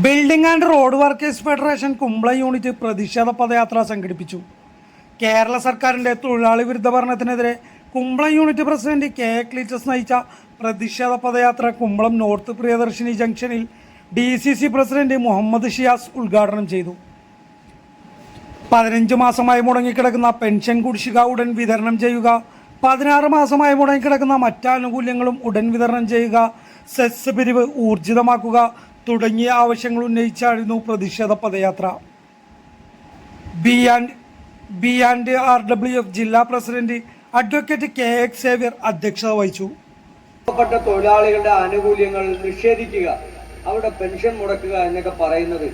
Building and road workers federation Kumbla unit പ്രതിഷേധ പദയാത്ര സംഘടിപ്പിച്ചു. കേരള സർക്കാരിന്റെ തൊഴിലാളി വിരുദ്ധ ഭരണത്തിനെതിരെ Kumbla unit president K A Cleetus നയിച്ച പ്രതിഷേധ പദയാത്ര കുമ്പളം നോർത്ത് പ്രിയദർശിനി ജംഗ്ഷനിൽ D C C president Muhammad Shiyas ഉദ്ഘാടനം ചെയ്തു. പതിനഞ്ച് മാസമായി മുടങ്ങിക്കിടക്കുന്ന പെൻഷൻ കുടിശ്ശിക ഉടൻ വിതരണം ചെയ്യുക പതിനാറ് മാസമായി മുടങ്ങിക്കിടക്കുന്ന മറ്റാനുകൂല്യങ്ങളും ഉടൻ വിതരണം ചെയ്യുക സെസ് പിരിവ് ഊർജിതമാക്കുക തുടങ്ങിയ ആവശ്യങ്ങൾ ഉന്നയിച്ചായിരുന്നു പ്രതിഷേധ പദയാത്ര. B and B and R W F ജില്ലാ president advocate K X Xavier അധ്യക്ഷത വഹിച്ചു. തൊഴിലാളികളുടെ ആനുകൂല്യങ്ങൾ നിഷേധിക്കുക അവരുടെ പെൻഷൻ മുടക്കുക എന്നൊക്കെ പറയുന്നത്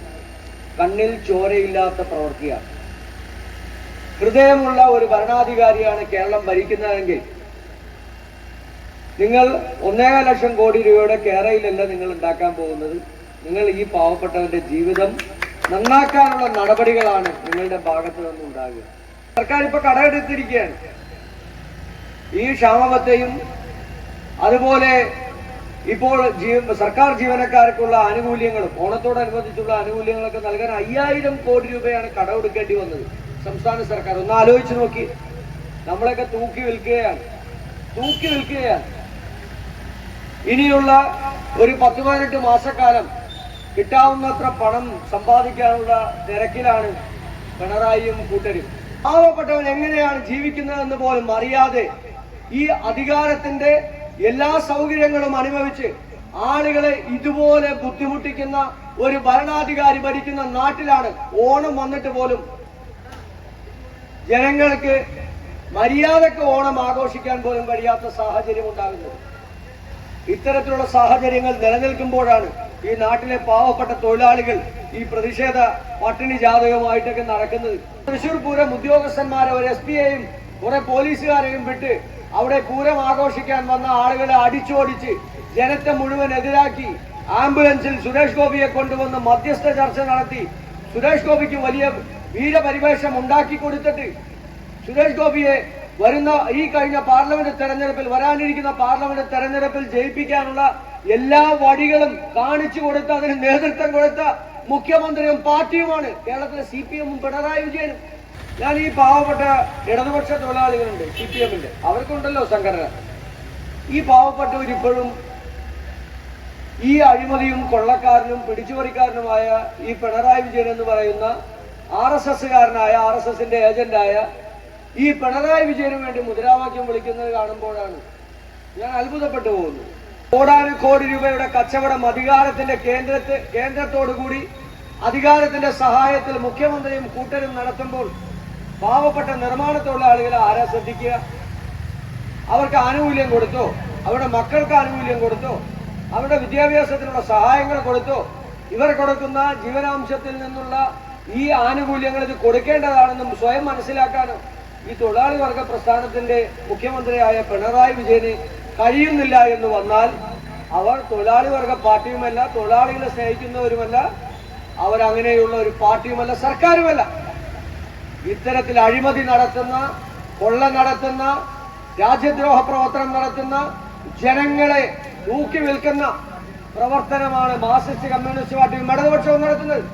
കണ്ണിൽ ചോരയില്ലാത്ത പ്രവൃത്തിയാണ്. ഹൃദയമുള്ള ഒരു ഭരണാധികാരിയാണ് കേരളം ഭരിക്കുന്നതെങ്കിൽ നിങ്ങൾ ഒന്നേകാൽ ലക്ഷം കോടി രൂപയുടെ കേരളയിലല്ല നിങ്ങൾ ഉണ്ടാക്കാൻ പോകുന്നത്. നിങ്ങൾ ഈ പാവപ്പെട്ടവന്റെ ജീവിതം നന്നാക്കാനുള്ള നടപടികളാണ് നിങ്ങളുടെ ഭാഗത്തു നിന്നുണ്ടാകുക സർക്കാർ ഇപ്പൊ കടമെടുത്തിരിക്കുകയാണ്. ഈ ക്ഷാമത്തെയും അതുപോലെ ഇപ്പോൾ സർക്കാർ ജീവനക്കാർക്കുള്ള ആനുകൂല്യങ്ങളും ഓണത്തോടനുബന്ധിച്ചുള്ള ആനുകൂല്യങ്ങളൊക്കെ നൽകാൻ അയ്യായിരം കോടി രൂപയാണ് കടമെടുക്കേണ്ടി വന്നത്. സംസ്ഥാന സർക്കാർ ഒന്ന് ആലോചിച്ച് നോക്കി. നമ്മളൊക്കെ തൂക്കി വിൽക്കുകയാണ്. തൂക്കി വിൽക്കുകയാണ്. ഇനിയുള്ള ഒരു പത്ത് പതിനെട്ട് മാസക്കാലം കിട്ടാവുന്നത്ര പണം സമ്പാദിക്കാനുള്ള തിരക്കിലാണ് പിണറായിയും കൂട്ടരും. പാവപ്പെട്ടവൻ എങ്ങനെയാണ് ജീവിക്കുന്നതെന്ന് പോലും അറിയാതെ ഈ അധികാരത്തിന്റെ എല്ലാ സൗകര്യങ്ങളും അനുഭവിച്ച് ആളുകളെ ഇതുപോലെ ബുദ്ധിമുട്ടിക്കുന്ന ഒരു ഭരണാധികാരി ഭരിക്കുന്ന നാട്ടിലാണ് ഓണം വന്നിട്ട് പോലും ജനങ്ങൾക്ക് മര്യാദയ്ക്ക് ഓണം ആഘോഷിക്കാൻ പോലും കഴിയാത്ത സാഹചര്യം ഉണ്ടാകുന്നത്. ഇത്തരത്തിലുള്ള സാഹചര്യങ്ങൾ നിലനിൽക്കുമ്പോഴാണ് ഈ നാട്ടിലെ പാവപ്പെട്ട തൊഴിലാളികൾ ഈ പ്രതിഷേധ പട്ടിണി ജാതകമായിട്ടൊക്കെ നടക്കുന്നത്. തൃശൂർ പൂരം ഉദ്യോഗസ്ഥന്മാരെ ഒരു എസ് പിയെയും കുറെ പോലീസുകാരെയും വിട്ട് അവിടെ പൂരം ആഘോഷിക്കാൻ വന്ന ആളുകളെ അടിച്ചോടിച്ച് ജനത്തെ മുഴുവൻ എതിരാക്കി ആംബുലൻസിൽ സുരേഷ് ഗോപിയെ കൊണ്ടുവന്ന് മധ്യസ്ഥ ചർച്ച നടത്തി സുരേഷ് ഗോപിക്ക് വലിയ വീരപരിവേഷം ഉണ്ടാക്കി കൊടുത്തിട്ട് സുരേഷ് ഗോപിയെ വരുന്ന ഈ കഴിഞ്ഞ പാർലമെന്റ് തെരഞ്ഞെടുപ്പിൽ വരാനിരിക്കുന്ന പാർലമെന്റ് തെരഞ്ഞെടുപ്പിൽ ജയിപ്പിക്കാനുള്ള എല്ലാ വഴികളും കാണിച്ചു കൊടുത്ത അതിന് നേതൃത്വം കൊടുത്ത മുഖ്യമന്ത്രിയും പാർട്ടിയുമാണ്. കേരളത്തിലെ സി പി എമ്മും പിണറായി വിജയനും. ഞാൻ ഈ പാവപ്പെട്ട ഇടതുപക്ഷ തൊഴിലാളികളുണ്ട് സി പി എമ്മിന്റെ അവർക്കുണ്ടല്ലോ സംഘടന. ഈ പാവപ്പെട്ടവർ ഇപ്പോഴും ഈ അഴിമതിയും കൊള്ളക്കാരനും പിടിച്ചുപറിക്കാരനുമായ ഈ പിണറായി വിജയൻ എന്ന് പറയുന്ന ആർ എസ് എസ്സുകാരനായ ആർ എസ് എസിന്റെ ഏജന്റായ ഈ പിണറായി വിജയന് വേണ്ടി മുദ്രാവാക്യം വിളിക്കുന്നത് കാണുമ്പോഴാണ്. ഞാൻ അത്ഭുതപ്പെട്ടു പോകുന്നു. കോടാനു കോടി രൂപയുടെ കച്ചവടം അധികാരത്തിന്റെ കേന്ദ്രത്തെ കേന്ദ്രത്തോടു കൂടി അധികാരത്തിന്റെ സഹായത്തിൽ മുഖ്യമന്ത്രിയും കൂട്ടരും നടത്തുമ്പോൾ പാവപ്പെട്ട നിർമ്മാണ തൊഴിലാളികളെ ആരാ ശ്രദ്ധിക്കുക? അവർക്ക് ആനുകൂല്യം കൊടുത്തോ? അവരുടെ മക്കൾക്ക് ആനുകൂല്യം കൊടുത്തോ? അവരുടെ വിദ്യാഭ്യാസത്തിനുള്ള സഹായങ്ങൾ കൊടുത്തോ? ഇവർ കൊടുക്കുന്ന ജീവനാംശത്തിൽ നിന്നുള്ള ഈ ആനുകൂല്യങ്ങൾ ഇത് കൊടുക്കേണ്ടതാണെന്നും സ്വയം മനസ്സിലാക്കാനോ ഈ തൊഴിലാളി വർഗ പ്രസ്ഥാനത്തിന്റെ മുഖ്യമന്ത്രിയായ പിണറായി വിജയന് കഴിയുന്നില്ല എന്ന് വന്നാൽ അവർ തൊഴിലാളി വർഗ പാർട്ടിയുമല്ല തൊഴിലാളികളെ സ്നേഹിക്കുന്നവരുമല്ല അവരങ്ങനെയുള്ള ഒരു പാർട്ടിയുമല്ല സർക്കാരുമല്ല. ഇത്തരത്തിൽ അഴിമതി നടത്തുന്ന കൊള്ള നടത്തുന്ന രാജ്യദ്രോഹ പ്രവർത്തനം നടത്തുന്ന ജനങ്ങളെ തൂക്കി വിൽക്കുന്ന പ്രവർത്തനമാണ് മാർക്സിസ്റ്റ് കമ്മ്യൂണിസ്റ്റ് പാർട്ടിയും ഇടതുപക്ഷവും നടത്തുന്നത്.